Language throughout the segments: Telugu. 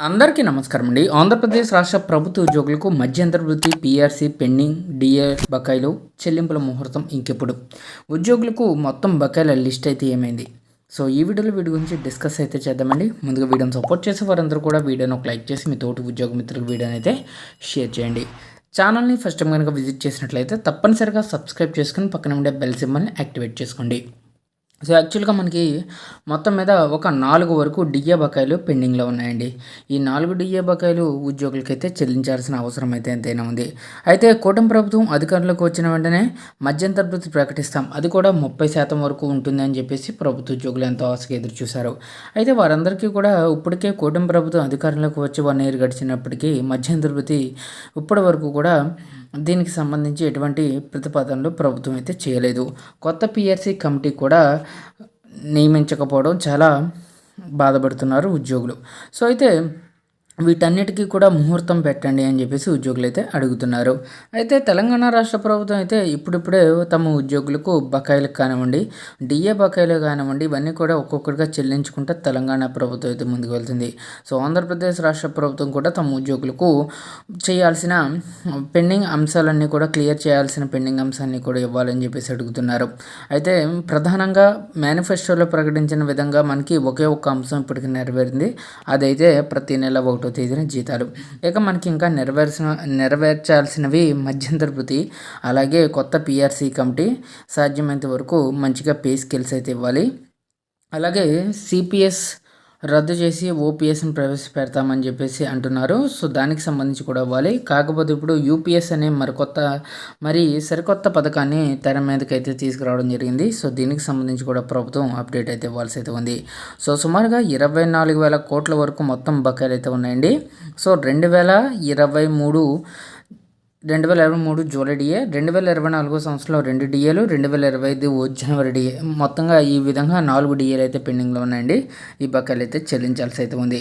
అందరికీ నమస్కారం అండి. ఆంధ్రప్రదేశ్ రాష్ట్ర ప్రభుత్వ ఉద్యోగులకు మధ్యంతర వృత్తి పీఆర్సీ పెండింగ్ డిఏ బకాయిలు చెల్లింపుల ముహూర్తం ఇంకెప్పుడు? ఉద్యోగులకు మొత్తం బకాయిల లిస్ట్ అయితే ఏమైంది? సో ఈ వీడియోలో వీడి గురించి డిస్కస్ అయితే చేద్దామండి. ముందుగా వీడియోని సపోర్ట్ చేసే వారందరూ కూడా వీడియోని ఒక లైక్ చేసి మీ తోటి ఉద్యోగ మిత్రులకు వీడియోని అయితే షేర్ చేయండి. ఛానల్ని ఫస్ట్ టైం కనుక విజిట్ చేసినట్లయితే తప్పనిసరిగా సబ్స్క్రైబ్ చేసుకుని పక్కన ఉండే బెల్ సింబల్ని యాక్టివేట్ చేసుకోండి. సో యాక్చువల్గా మనకి మొత్తం మీద ఒక నాలుగు వరకు డిఏ బకాయిలు పెండింగ్లో ఉన్నాయండి. ఈ నాలుగు డిఏ బకాయిలు ఉద్యోగులకైతే చెల్లించాల్సిన అవసరం అయితే ఎంతైనా ఉంది. అయితే కూటమి ప్రభుత్వం అధికారంలోకి వచ్చిన వెంటనే మధ్యంతర వృత్తి ప్రకటిస్తాం. అది కూడా ముప్పై శాతం వరకు ఉంటుంది అని చెప్పేసి ప్రభుత్వ ఉద్యోగులు ఎంతో ఆశగా ఎదురు చూశారు అయితే వారందరికీ కూడా ఇప్పటికే కూటమి ప్రభుత్వం అధికారంలోకి వచ్చి వన్ ఇయర్ గడిచినప్పటికీ మధ్యంతర వృత్తి ఇప్పటి వరకు కూడా దీనికి సంబంధించి ఎటువంటి ప్రతిపాదనలు ప్రభుత్వం అయితే చేయలేదు. కొత్త పిఆర్సీ కమిటీ కూడా నియమించకపోవడం చాలా బాధపడుతున్నారు ఉద్యోగులు. సో అయితే వీటన్నిటికీ కూడా ముహూర్తం పెట్టండి అని చెప్పేసి ఉద్యోగులు అయితే అడుగుతున్నారు. అయితే తెలంగాణ రాష్ట్ర ప్రభుత్వం అయితే ఇప్పుడిప్పుడే తమ ఉద్యోగులకు బకాయిలు కానివ్వండి డిఏ బకాయిలు కానివ్వండి ఇవన్నీ కూడా ఒక్కొక్కటిగా చెల్లించుకుంటే తెలంగాణ ప్రభుత్వం అయితే ముందుకు వెళ్తుంది. సో ఆంధ్రప్రదేశ్ రాష్ట్ర ప్రభుత్వం కూడా తమ ఉద్యోగులకు చేయాల్సిన పెండింగ్ అంశాలన్నీ కూడా క్లియర్ చేయాల్సిన పెండింగ్ అంశాన్ని కూడా ఇవ్వాలని చెప్పేసి అడుగుతున్నారు. అయితే ప్రధానంగా మేనిఫెస్టోలో ప్రకటించిన విధంగా మనకి ఒకే ఒక్క అంశం ఇప్పటికి నెరవేరింది. అదైతే ప్రతి నెల ఒకటి ఒకటో తేదీన జీతాలు. ఇక మనకి ఇంకా నెరవేర్చిన నెరవేర్చాల్సినవి మధ్యంతర వృత్తి అలాగే కొత్త పిఆర్సీ కమిటీ సాధ్యమైనంత వరకు మంచిగా పే స్కిల్స్ అయితే ఇవ్వాలి. అలాగే సిపిఎస్ రద్దు చేసి ఓపీఎస్ని ప్రవేశపెడతామని చెప్పేసి అంటున్నారు. సో దానికి సంబంధించి కూడా ఇవ్వాలి. కాకపోతే ఇప్పుడు యూపీఎస్ అనే మరికొత్త మరి సరికొత్త పథకాన్ని తెర మీదకైతే అయితే తీసుకురావడం జరిగింది. సో దీనికి సంబంధించి కూడా ప్రభుత్వం అప్డేట్ అయితే ఇవ్వాల్సి అయితే ఉంది. సో సుమారుగా ఇరవై నాలుగు వేల కోట్ల వరకు మొత్తం బకాయిలు అయితే ఉన్నాయండి. సో రెండు వేల ఇరవై మూడు రెండు వేల ఇరవై మూడు జూలై డిఏ రెండు వేల ఇరవై నాలుగో సంవత్సరంలో రెండు డిఏలు రెండు వేల ఇరవై ఐదు జనవరి డిఏ. మొత్తంగా ఈ విధంగా నాలుగు డిఏలు అయితే పెండింగ్లో ఉన్నాయండి. ఈ బకాయిలు అయితే చెల్లించాల్సి అయితే ఉంది.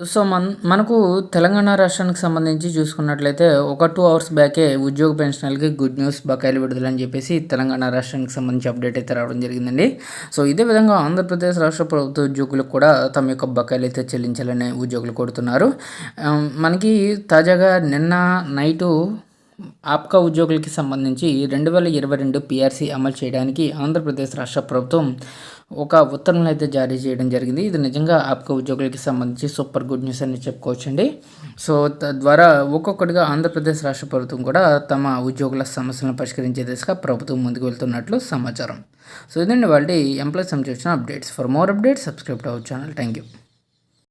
సో మన మనకు తెలంగాణ రాష్ట్రానికి సంబంధించి చూసుకున్నట్లయితే ఒక టూ అవర్స్ బ్యాకే ఉద్యోగ పెన్షనర్లకి గుడ్ న్యూస్ బకాయిలు విడుదల అని చెప్పేసి తెలంగాణ రాష్ట్రానికి సంబంధించి అప్డేట్ అయితే రావడం జరిగిందండి. సో ఇదే విధంగా ఆంధ్రప్రదేశ్ రాష్ట్ర ప్రభుత్వ ఉద్యోగులకు కూడా తమ యొక్క బకాయిలు అయితే చెల్లించాలని ఉద్యోగులు కోరుతున్నారు. మనకి తాజాగా నిన్న నైటు ఆప్కా ఉద్యోగులకి సంబంధించి రెండు వేల ఇరవై రెండు పిఆర్సీ అమలు చేయడానికి ఆంధ్రప్రదేశ్ రాష్ట్ర ప్రభుత్వం ఒక ఉత్తర్వులు అయితే జారీ చేయడం జరిగింది. ఇది నిజంగా ఆప్కా ఉద్యోగులకి సంబంధించి సూపర్ గుడ్ న్యూస్ అని చెప్పుకోవచ్చండి. సో తద్వారా ఒక్కొక్కటిగా ఆంధ్రప్రదేశ్ రాష్ట్ర ప్రభుత్వం కూడా తమ ఉద్యోగుల సమస్యలను పరిష్కరించే దిశగా ప్రభుత్వం ముందుకు వెళ్తున్నట్లు సమాచారం. సో ఇదండి వాళ్ళ ఎంప్లాయీస్ సంబంధించిన updates. For more updates subscribe our channel. Thank you